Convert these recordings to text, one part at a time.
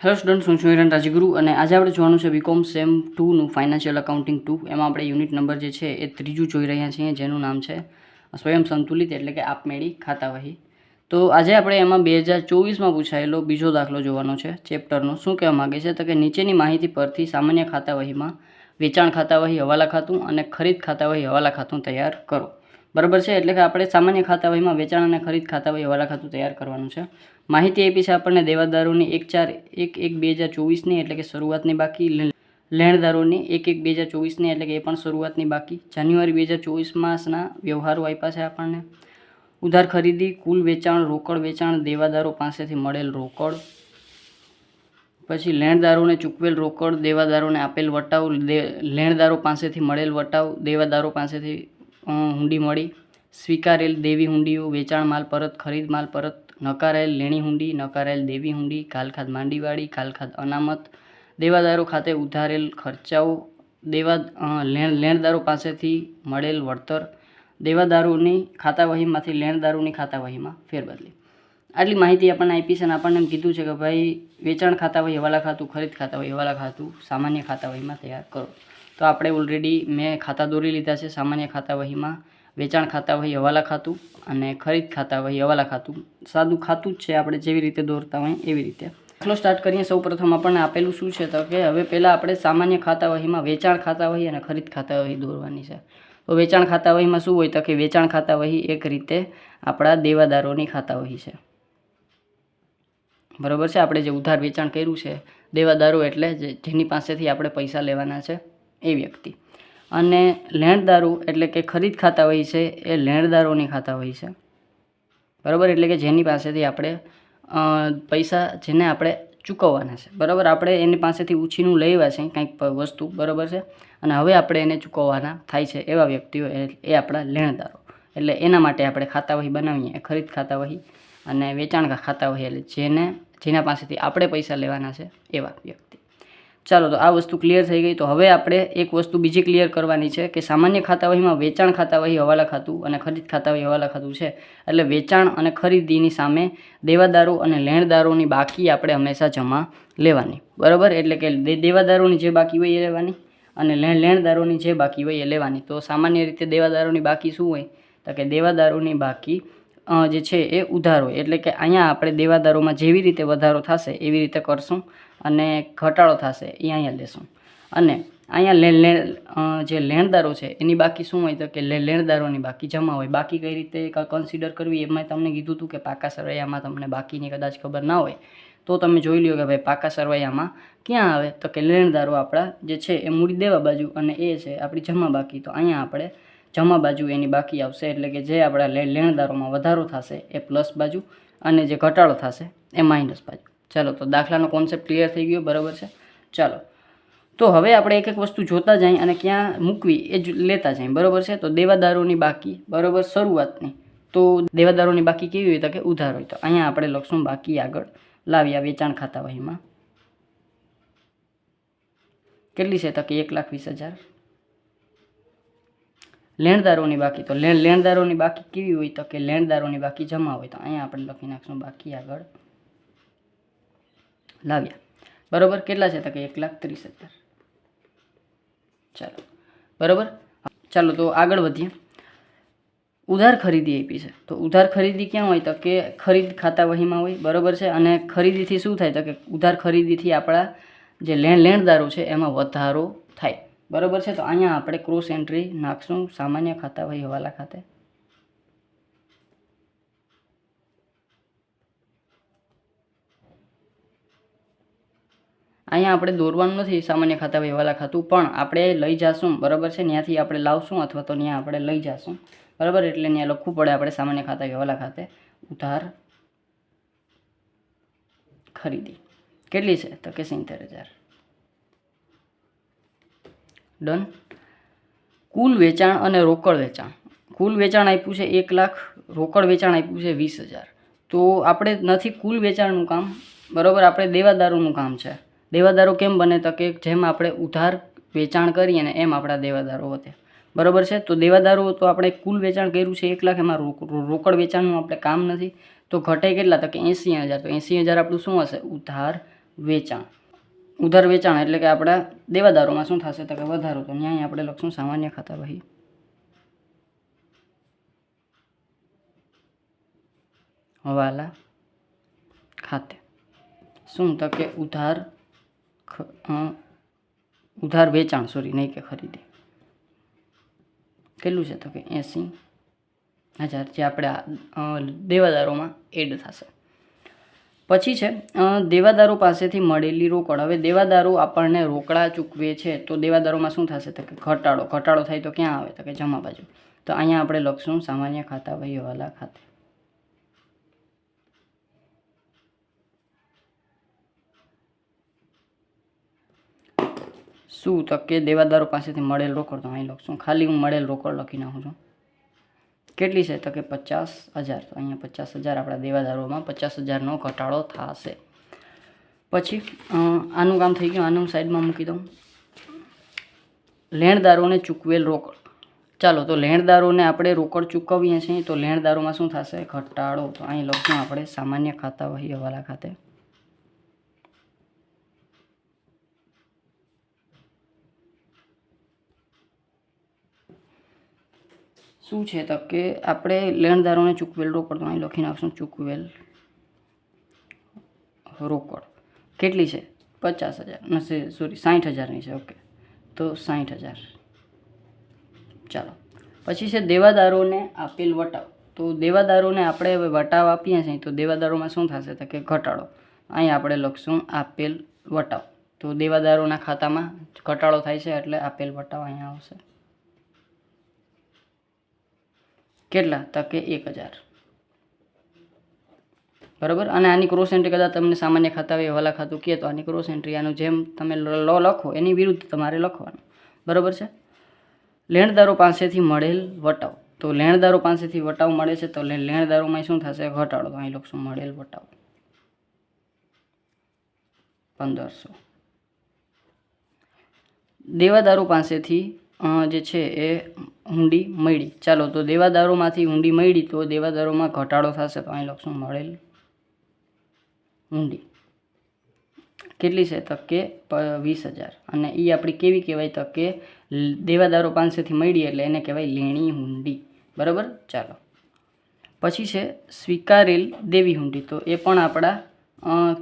Hello student, હું છું હિરણ રાજગુરુ અને આજે આપણે જોવાનું છે બીકોમ સેમ ટુનું ફાઇનાન્શિયલ અકાઉન્ટિંગ ટુ. એમાં આપણે યુનિટ નંબર જે છે એ ત્રીજું જોઈ રહ્યા છીએ, જેનું નામ છે સ્વયં સંતુલિત એટલે કે આપમેળી ખાતાવહી. તો આજે આપણે એમાં બે હજાર ચોવીસમાં પૂછાયેલો બીજો દાખલો જોવાનો છે, ચેપ્ટરનો. શું કહેવા માગે છે? તો કે નીચેની માહિતી પરથી સામાન્ય ખાતાવહીમાં વેચાણ ખાતાવહી હવાલા ખાતું અને ખરીદ ખાતાવહી હવાલા ખાતું તૈયાર કરો. બરાબર છે? એટલે કે આપણે સામાન્ય ખાતાવહીમાં વેચાણ અને ખરીદ ખાતાવહી હવાલા ખાતું તૈયાર કરવાનું છે. માહિતી આપી છે આપણને દેવાદારોની એક ચાર એક એક બે હજાર ચોવીસની, એટલે કે શરૂઆતની બાકી લેણદારોની એક એક બે હજાર ચોવીસની, એટલે કે એ પણ શરૂઆતની બાકી. જાન્યુઆરી બે હજાર ચોવીસ માસના વ્યવહારો આપ્યા છે આપણને. ઉધાર ખરીદી, કુલ વેચાણ, રોકડ વેચાણ, દેવાદારો પાસેથી મળેલ રોકડ. પછી લેણદારોને ચૂકવેલ રોકડ, દેવાદારોને આપેલ વટાવ લેણદારો પાસેથી મળેલ વટાવ, દેવાદારો પાસેથી હુંડી મળી. સ્વીકારેલ દેવી હુંડીઓ, વેચાણ માલ પરત, ખરીદ માલ પરત, નકારાયેલ લેણી હુંડી, નકારાયેલ દેવી હુંડી કાલખાદ માંડીવાળી કાલખાદ અનામત, દેવાદારો ખાતે ઉધારેલ ખર્ચાઓ, દેવા લેણ, લેણદારો પાસેથી મળેલ વળતર, દેવાદારોની ખાતાવહીમાંથી લેણદારોની ખાતાવહીમાં ફેરબદલી. આટલી માહિતી આપણને આપી આપણને એમ કીધું છે કે ભાઈ, વેચાણ ખાતાવહી હવાલા ખાતું, ખરીદ ખાતાવહી હવાલા ખાતું સામાન્ય ખાતાવહીમાં તૈયાર કરો. તો આપણે ઓલરેડી મેં ખાતા દોરી લીધા છે, સામાન્ય ખાતાવહીમાં વેચાણ ખાતા વહી હવાલા ખાતું અને ખરીદ ખાતા વહી હવાલા ખાતું. સાદું ખાતું જ છે, આપણે જેવી રીતે દોરતા હોય એવી રીતે. દાખલો સ્ટાર્ટ કરીએ, સૌ પ્રથમ આપણને આપેલું શું છે તો કે હવે પહેલાં આપણે સામાન્ય ખાતાવહીમાં વેચાણ ખાતા વહી અને ખરીદ ખાતા વહી દોરવાની છે. તો વેચાણ ખાતાવહીમાં શું હોય તો કે વેચાણ ખાતા વહી એક રીતે આપણા દેવાદારોની ખાતા વહી છે. બરાબર છે? આપણે જે ઉધાર વેચાણ કર્યું છે, દેવાદારો એટલે જેની પાસેથી આપણે પૈસા લેવાના છે. એ વ્યક્તિ. અને લેણદારો એટલે કે ખરીદ ખાતા હોય છે, એ લેણદારોની ખાતા હોય છે. બરાબર? એટલે કે જેની પાસેથી આપણે પૈસા જેને આપણે ચૂકવવાના છે. બરાબર? આપણે એની પાસેથી ઉછીનું લેવા છે કંઈક વસ્તુ. બરાબર છે? અને હવે આપણે એને ચૂકવવાના થાય છે એવા વ્યક્તિઓ એ આપણા લેણદારો. એટલે એના માટે આપણે ખાતાવહી બનાવીએ, ખરીદ ખરીદ ખાતાવહી અને વેચાણ ખાતાવહી એટલે જેને, જેના પાસેથી આપણે પૈસા લેવાના છે એવા વ્યક્તિ. ચાલો તો આ વસ્તુ ક્લિયર થઈ ગઈ. તો હવે આપણે એક વસ્તુ બીજી ક્લિયર કરવાની છે કે સામાન્ય ખાતાવહીમાં વેચાણ ખાતાવહી હવાલા ખાતું અને ખરીદ ખાતાવહી હવાલા ખાતું છે. એટલે વેચાણ અને ખરીદીની સામે દેવાદારો અને લેણદારોની બાકી આપણે હંમેશા જમા લેવાની. બરાબર? એટલે કે દેવાદારોની જે બાકી હોય એ લેવાની અને લેણ લેણદારોની જે બાકી હોય એ લેવાની. તો સામાન્ય રીતે દેવાદારોની બાકી શું હોય? તો કે દેવાદારોની બાકી જે છે એ ઉધાર એટલે કે અહીંયા આપણે દેવાદારોમાં જેવી રીતે વધારો થશે એવી રીતે કરશું. અને ઘટાડો થશે, એ અહીંયા લેશું. અને અહીંયા જે લેણદારો છે, એની બાકી શું હોય તો કે લે, લેણદારોની બાકી જમા હોય. બાકી કઈ રીતે કન્સિડર કરવી, એમાં તમને કીધું હતું કે પાકા સરવૈયામાં તમને બાકીની કદાચ ખબર ના હોય, તો તમે જોઈ લ્યો કે ભાઈ પાકા સરવૈયામાં ક્યાં આવે? તો કે લેણદારો આપણા જે છે, એ મૂડી દેવા બાજુ અને એ છે, આપણી જમા બાકી. તો અહીંયા આપણે જમા બાજુ એની બાકી આવશે, એટલે કે જે આપણા લે- લેણદારોમાં વધારો થશે, એ પ્લસ બાજુ અને જે ઘટાડો થશે, એ માઇનસ બાજુ. ચાલો, તો દાખલાનો કોન્સેપ્ટ ક્લિયર થઈ ગયો, બરાબર છે? ચાલો. તો હવે આપણે એક એક વસ્તુ જોતા જઈએ અને ક્યાં મૂકવી એ જ લેતા જઈએ, બરાબર છે? તો દેવાદારોની બાકી, બરાબર, શરૂઆતની. તો દેવાદારોની બાકી કેવી હોય તો કે ઉધાર હોય તો. અહીંયા આપણે લખશું બાકી આગળ. લાવ્યા વેચાણ ખાતાવહીમાં કેટલી છે તો કે એક લાખ વીસ હજાર? લેણદારોની બાકી, તો લેણ લેણદારોની બાકી કેવી હોય તો કે લેણદારોની બાકી જમા હોય તો. અહીંયા આપણે લખી નાખશું બાકી આગળ. લાવ્યા. બરોબર? કેટલા છે? તો કે એક લાખ ત્રીસ હજાર. ચાલો. બરોબર? ચાલો, તો આગળ વધીએ. ઉધાર ખરીદી આપી છે. તો ઉધાર ખરીદી ક્યાં હોય? તો કે ખરીદ ખાતા વહીમાં હોય. બરોબર છે? અને ખરીદીથી શું થાય? તો કે ઉધાર ખરીદીથી આપણા જે લેણ લેણદારો છે, એમાં વધારો થાય. બરોબર છે? તો અહીંયા આપણે ક્રોસ એન્ટ્રી નાખશું સામાન્ય ખાતા વહી હવાલા ખાતે. અહીંયા આપણે દોરવાનું નથી, સામાન્ય ખાતા વહેવાલા ખાતું, પણ આપણે લઈ જઈશું બરાબર છે? ત્યાંથી આપણે લાવશું અથવા તો ત્યાં આપણે લઈ જઈશું બરાબર? એટલે ત્યાં લખવું પડે આપણે સામાન્ય ખાતા વહેવાલા ખાતે. ઉધાર ખરીદી. કેટલી છે? તો કે સિત્તેર હજાર. ડન. કુલ વેચાણ અને રોકડ વેચાણ. કુલ વેચાણ આપ્યું છે એક લાખ, રોકડ વેચાણ આપ્યું છે વીસ હજાર. તો આપણે નથી કુલ વેચાણનું કામ, બરાબર? આપણે દેવાદારોનું કામ છે. દેવાદારો કેમ બને તો કે જેમ આપણે ઉધાર વેચાણ કરીએ ને એમ આપણા દેવાદારો વધે. બરાબર છે? તો દેવાદારો તો આપણે કુલ વેચાણ કર્યું છે એક લાખ, એમાં રોક- રોકડ વેચાણનું આપણે કામ નથી. તો ઘટે કેટલા? તો કે એંસી હજાર. તો એંસી હજાર આપણું શું હશે? ઉધાર વેચાણ. ઉધાર વેચાણ એટલે કે આપણા દેવાદારોમાં શું થશે? તો કે વધારો. તો ન્યાય આપણે લખશું સામાન્ય ખાતા ભાઈ હવાલા ખાતે. શું? તો કે ઉધાર ઉધાર વેચાણ સોરી નહીં કે ખરીદી. કેટલું છે તો કે એંસી હજાર જે આપણે દેવાદારોમાં એડ થશે. પછી છે દેવાદારો પાસેથી મળેલી રોકડ. હવે દેવાદારો આપણને રોકડા ચૂકવે છે તો દેવાદારોમાં શું થશે તો કે ઘટાડો. ઘટાડો થાય તો ક્યાં આવે? તો કે જમા બાજુ. તો અહીંયા આપણે લખશું સામાન્ય ખાતા વહીવાલા ખાતે. શું તો કે દેવાદારો પાસેથી મળેલ રોકડ તો અહીં લખશું ખાલી હું મળેલ રોકડ લખી નાખું છું. કેટલી છે તો કે પચાસ હજાર. તો અહીંયા પચાસ હજાર આપણા દેવાદારોમાં પચાસ હજારનો ઘટાડો થશે. પછી આનું કામ થઈ ગયું. આનું સાઈડમાં મૂકી દઉં. લેણદારોને ચૂકવેલ રોકડ. ચાલો, તો લેણદારોને આપણે રોકડ ચૂકવીએ છીએ તો લેણદારોમાં શું થશે? ઘટાડો. તો અહીં લખશું આપણે સામાન્ય ખાતા વહી હવાલા ખાતે. શું છે તો કે આપણે લેણદારોને ચૂકવેલ રોકડ તો અહીં લખી નાખશું ચૂકવેલ રોકડ. કેટલી છે? પચાસ હજાર. નથી સોરી સાઠ હજારની છે, ઓકે. તો સાઠ હજાર. ચાલો. પછી છે દેવાદારોને આપેલ વટાવ. તો દેવાદારોને આપણે હવે વટાવ આપીએ છીએ, તો દેવાદારોમાં શું થશે તો કે ઘટાડો. અહીં આપણે લખશું આપેલ વટાવ. તો દેવાદારોના ખાતામાં ઘટાડો થાય છે એટલે આપેલ વટાવ અહીંયા આવશે. કેટલા? તો કે એક હજાર. બરાબર? અને આની ક્રોસ એન્ટ્રી કદાચ તમને સામાન્ય ખાતા હોય, હવાલા ખાતું કહે, તો આની ક્રોસ એન્ટ્રી આનું જેમ તમે લો લખો, એની વિરુદ્ધ તમારે લખવાનું. બરાબર છે? લેણદારો પાસેથી મળેલ વટાવ. તો લેણદારો પાસેથી વટાવ મળે છે, તો લેણદારોમાં શું થશે? ઘટાડો. તો અહીં લખશું મળેલ વટાવ. પંદરસો. દેવાદારો પાસેથી જે છે એ હુંડી મળી. ચાલો, તો દેવાદારોમાંથી હુંડી મળી, તો દેવાદારોમાં ઘટાડો થશે. તો અહીં લખશું મળેલ હુંડી કેટલી છે? તો કે વીસ હજાર. અને એ આપણી કેવી કહેવાય? તો કે દેવાદારો પાસેથી મળી એટલે એને કહેવાય લેણી હુંડી બરાબર? ચાલો. પછી છે, સ્વીકારેલ દેવી હુંડી તો એ પણ આપણા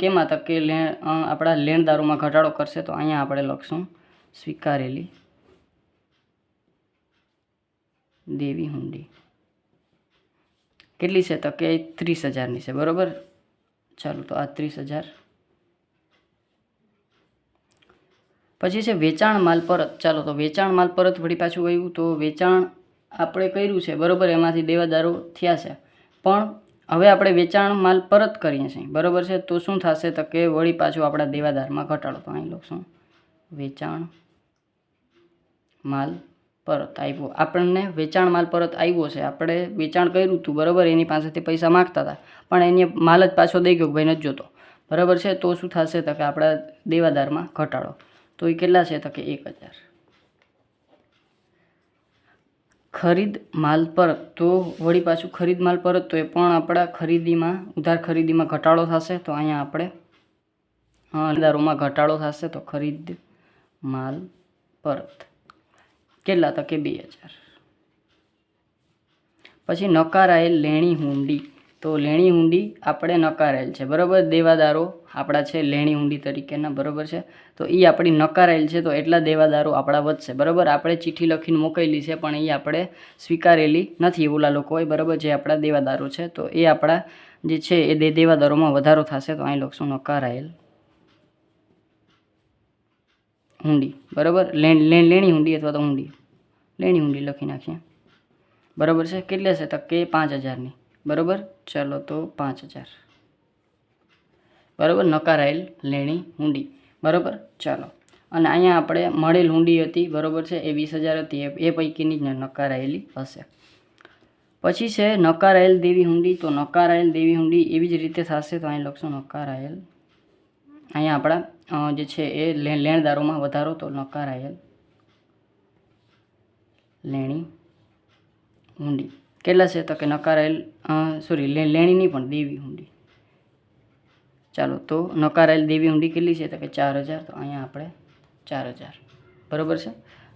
કેમાં તો કે લે આપણા લેણદારોમાં ઘટાડો કરશે. તો અહીંયા આપણે લખશું સ્વીકારેલી દેવી હુંડી. કેટલી છે? તો કે ત્રીસ હજારની છે, બરાબર? ચાલો તો આ ત્રીસ હજાર. પછી છે વેચાણ માલ પરત. ચાલો તો વેચાણ માલ પરત વળી પાછું આવ્યું તો વેચાણ આપણે કર્યું છે, બરાબર? એમાંથી દેવાદારો થયા છે. પણ હવે આપણે વેચાણ માલ પરત કરીએ છીએ, બરાબર છે? તો શું થશે? તો કે વળી પાછું આપણા દેવાદારમાં ઘટાડો તો અહીં લખશું. વેચાણ માલ પરત આવ્યો આપણને વેચાણ માલ પરત આવ્યો છે. આપણે વેચાણ કર્યું હતું બરાબર? એની પાસેથી પૈસા માગતા હતા પણ એને માલ જ પાછો દઈ ગયો ભાઈ નથી જોતો. બરાબર છે? તો શું થશે તો કે આપણા દેવાદારમાં ઘટાડો. તો એ કેટલા છે તો કે એક હજાર. ખરીદ માલ પરત તો વળી પાછું ખરીદ માલ પરત તો એ પણ આપણા ખરીદીમાં, ઉધાર ખરીદીમાં ઘટાડો થશે તો અહીંયા આપણે દારોમાં ઘટાડો થશે તો ખરીદ માલ પરત. કેટલા તો કે બે હજાર. પછી નકારાયેલ લેણી હુંડી. તો લેણી હુંડી આપણે નકારાયેલ છે. બરાબર? દેવાદારો આપણા છે લેણી હુંડી તરીકેના, બરાબર છે? તો એ આપણી નકારાયેલ છે તો એટલા દેવાદારો આપણા વધશે. બરાબર? આપણે ચિઠ્ઠી લખીને મોકલેલી છે પણ એ આપણે સ્વીકારેલી નથી ઓલા હોય બરાબર? જે આપણા દેવાદારો છે તો એ આપણા જે છે એ દેવાદારોમાં વધારો થશે તો અહીં લખશું નકારાયેલ. હુંડી બરાબર? લેણ લેણ હુંડી અથવા તો હુંડી લેણી હુંડી લખી નાખીએ. બરાબર છે? કેટલે છે? તો કે પાંચ હજારની. બરાબર? ચાલો તો પાંચ હજાર. બરાબર? નકારાયેલ, લેણી હુંડી બરાબર? ચાલો. અને અહીંયા આપણે મળેલ હુંડી હતી, બરાબર છે? એ વીસ હજાર હતી. એ પૈકીની જ નકારાયેલી હશે. પછી છે, નકારાયેલ દેવી હુંડી તો નકારાયેલ દેવી હુંડી એવી જ રીતે થશે, તો અહીં લખશું નકારાયેલ અહીંયા આપણા જે છે એ લેણદારોમાં વધારો તો નકારાયેલ લેણી, હુંડી. કેટલા છે તો કે નકારાયેલ સોરી લેણીની પણ દેવી હુંડી. ચાલો, તો નકારાયેલ દેવી હુંડી કેટલી છે તો કે ચાર હજાર, તો અહીંયા આપણે ચાર હજાર. બરાબર છે?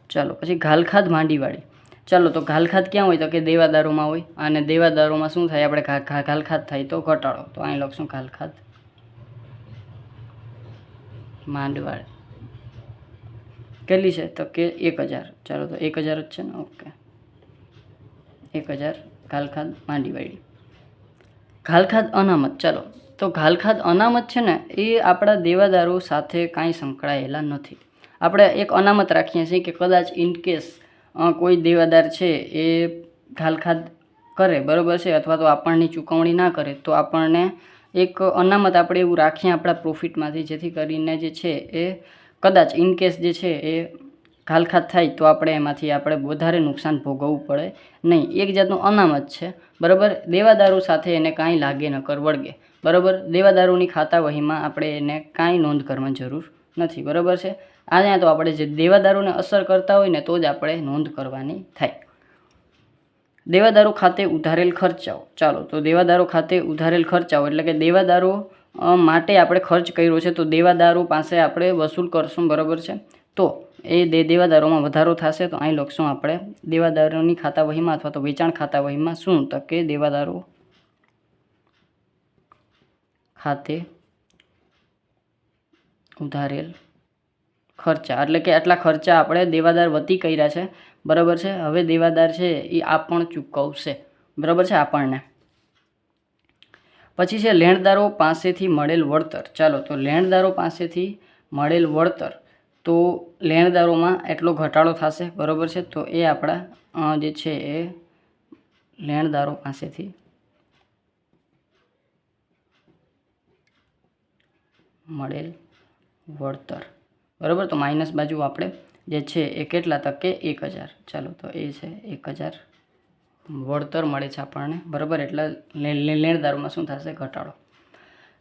ચાલો, પછી ઘાલખાદ માંડીવાળી. ચાલો, તો ઘાલખાદ ક્યાં હોય તો કે દેવાદારોમાં હોય. અને દેવાદારોમાં શું થાય? આપણે ઘા- ઘા- ઘાલખાદ થાય તો ઘટાડો. તો અહીં લખશું ઘાલખાદ. માંડવાળ. કેટલી છે? તો કે એક હજાર. ચાલો તો એક હજાર જ છે ને? ઓકે. એક હજાર ઘાલખાદ માંડીવાડી. ઘાલખાદ અનામત. ચાલો. તો ઘાલખાદ અનામત છે ને, એ આપણા દેવાદારો સાથે કાંઈ સંકળાયેલા નથી. આપણે એક અનામત રાખીએ છીએ કે કદાચ ઇન કેસ કોઈ દેવાદાર છે એ ઘાલખાદ કરે, બરાબર છે? અથવા તો આપણની ચૂકવણી ના કરે, તો આપણને એક અનામત આપણે એવું રાખીએ આપણા પ્રોફિટમાંથી, જેથી કરીને જે છે એ કદાચ ઇન કેસ જે છે એ ઘાલખાત થાય તો આપણે એમાંથી આપણે વધારે નુકસાન ભોગવવું પડે. નહીં, એક જાતનું અનામત છે, બરાબર? દેવાદારો સાથે એને કાંઈ લાગે નકર વળગે, બરાબર? દેવાદારોની ખાતા વહીમાં આપણે એને કાંઈ નોંધ કરવાની જરૂર નથી, બરાબર છે? અહીંયા તો આપણે જે દેવાદારોને અસર કરતા હોય ને તો જ આપણે નોંધ કરવાની થાય. દેવાદારો ખાતે ઉધારેલ ખર્ચાઓ. ચાલો, તો દેવાદારો ખાતે ઉધારેલ ખર્ચાઓ, એટલે કે દેવાદારો માટે આપણે ખર્ચ કર્યો છે, તો દેવાદારો પાસે આપણે વસૂલ કરશું, બરાબર છે? તો એ દે, દેવાદારોમાં વધારો થશે, તો અહીં લખશું આપણે, દેવાદારોની ખાતા વહીમાં અથવા તો વેચાણ ખાતા વહીમાં શું તો કે દેવાદારો ખાતે ઉધારેલ ખર્ચા. એટલે કે આટલા ખર્ચા આપણે દેવાદાર વતી કર્યા છે. બરાબર છે? હવે દેવાદાર છે એ આ પણ ચૂકવશે. બરાબર છે આપણને? પછી છે લેણદારો પાસેથી મળેલ વળતર. ચાલો, તો લેણદારો પાસેથી મળેલ વળતર, તો લેણદારોમાં એટલો ઘટાડો થશે, બરાબર છે? તો એ આપણા જે છે એ લેણદારો પાસેથી મળેલ વળતર. બરાબર? તો માઇનસ બાજુ આપણે જે છે એ કેટલા તકે એક હજાર. ચાલો, તો એ છે એક હજાર. વળતર મળે છે આપણને. બરાબર? એટલે લેણદારોમાં શું થશે? ઘટાડો.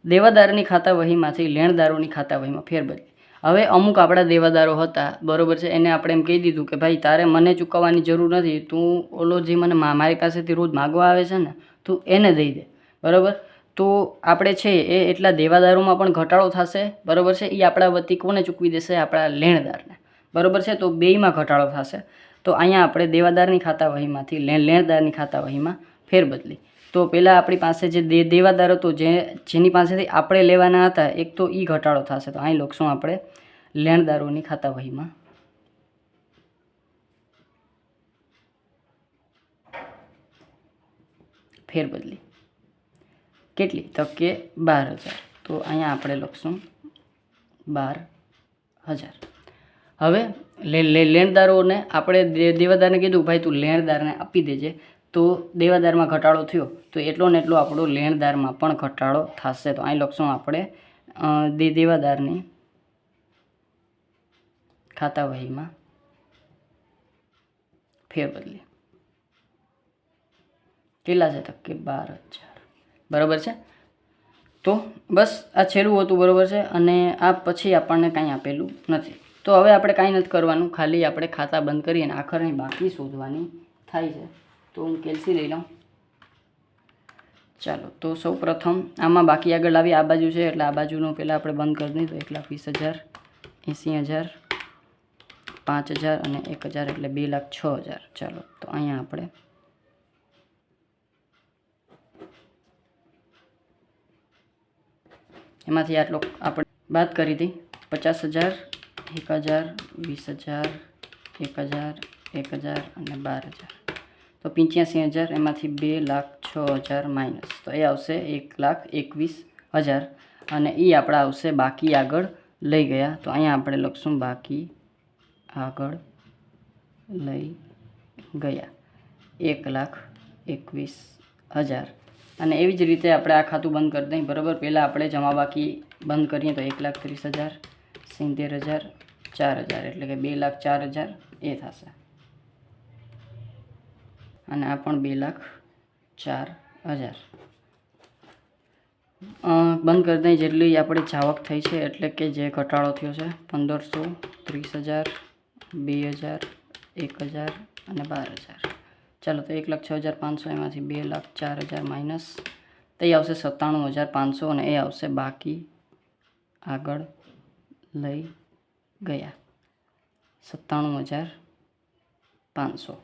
દેવાદારની ખાતા વહીમાંથી લેણદારોની ખાતા વહીમાં ફેરબદલી. હવે અમુક આપણા દેવાદારો હતા, બરોબર છે, એને આપણે એમ કહી દીધું કે ભાઈ, તારે મને ચૂકવવાની જરૂર નથી. તું ઓલો જે મને મારી પાસેથી રોજ માગવા આવે છે ને, તું એને દઈ દે. બરાબર? તો આપણે છે એ એટલા દેવાદારોમાં પણ ઘટાડો થશે. બરાબર છે? એ આપણા વતી કોને ચૂકવી દેશે? આપણા લેણદારને. બરાબર છે? તો બેયમાં ઘટાડો થશે. તો અહીંયા આપણે દેવાદારની ખાતા વહીમાંથી, લે, લેણદારની ખાતા વહીમાં ફેરબદલી તો પહેલાં આપણી પાસે જે દે, દેવાદાર હતો જે, જેની પાસેથી આપણે લેવાના હતા, એક તો એ ઘટાડો થશે. તો અહીં લખશું આપણે લેણદારોની ખાતા વહીમાં. ફેરબદલી કેટલી? તો કે બાર હજાર. તો અહીંયા આપણે લખશું બાર હજાર. હવે લેણદારોને આપણે દેવાદારને કીધું, ભાઈ, તું લેણદારને આપી દેજે. તો દેવાદારમાં ઘટાડો થયો. તો એટલો ને એટલો આપણો લેણદારમાં પણ ઘટાડો થશે. તો અહીં લખશું આપણે દે, દેવાદારની ખાતા વહીમાં ફેરબદલી. કેટલા છે તો કે બાર હજાર. બરાબર છે? તો બસ આ છેલ્લું હતું, બરાબર છે? અને આ પછી આપણને કાંઈ આપેલું નથી. તો હવે આપણે કાંઈ નથી કરવાનું. ખાલી આપણે ખાતા બંધ કરી અને આખરની બાકી શોધવાની થાય છે. તો હું કેલ્સી લઈ લઉં. ચાલો, તો સૌ પ્રથમ આમાં બાકી આગળ આવી આ બાજુ છે, એટલે આ બાજુનું પહેલાં આપણે બંધ કરી દઈએ. તો એક લાખ વીસ હજાર, એંસી હજાર, પાંચ હજાર અને એક હજાર, એટલે બે લાખ છ હજાર. ચાલો, તો અહીંયા આપણે એમાંથી આટલો આપણે બાદ કરી હતી. પચાસ હજાર એક હજાર, વીસ હજાર, એક હજાર એક હજાર અને બાર હજાર. તો પંચ્યાસી હજાર, એમાંથી બે લાખ છ હજાર માઇનસ. તો એ આવશે એક લાખ એકવીસ હજાર. અને એ આપણા આવશે બાકી આગળ લઈ ગયા. તો અહીંયા આપણે લખશું બાકી આગળ લઈ ગયા. એક લાખ એકવીસ હજાર. અને એવી જ રીતે આપણે આ ખાતું બંધ કરી દઈએ. બરાબર? પહેલાં આપણે જમા બાકી બંધ કરીએ તો એક લાખ ત્રીસ હજાર. સિત્તેર હજાર, ચાર હજાર, એટલે કે બે લાખ ચાર હજાર એ થશે. અને આ પણ બે લાખ ચાર હજાર. બંધ કરી દઈએ જેટલી આપણી જાવક થઈ છે એટલે કે જે ઘટાડો થયો છે, પંદરસો ત્રીસ હજાર, બે હજાર, એક હજાર અને બાર હજાર. ચાલો તો એક લાખ છ હજાર પાંચસો એમાંથી બે લાખ ચાર હજાર માઇનસ, તે આવશે સત્તાણું હજાર પાંચસો અને એ આવશે બાકી આગળ લઈ ગયા. સત્તાણું હજાર પાંચસો.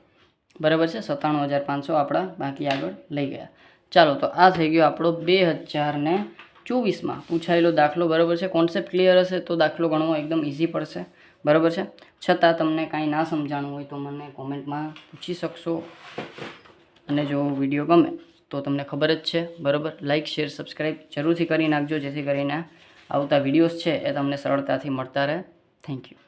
બરાબર છે? સત્તાણું હજાર પાંચસો આપણા બાકી આગળ લઈ ગયા. ચાલો, તો આ થઈ ગયો આપણો બે હજાર ને ચોવીસમાં. પૂછાયેલો દાખલો બરાબર છે? કોન્સેપ્ટ ક્લિયર હશે તો દાખલો ગણવો એકદમ ઇઝી પડશે. બરાબર છે? છતાં તમને કાંઈ ના સમજાણું હોય તો મને કોમેન્ટમાં પૂછી શકશો અને જો વીડિયો ગમે તો તમને ખબર જ છે. બરાબર? લાઇક શેર સબસ્ક્રાઈબ જરૂરથી કરી નાખજો જેથી કરીને આવતા વિડીયોઝ છે એ તમને સરળતાથી મળતા રહે. Thank you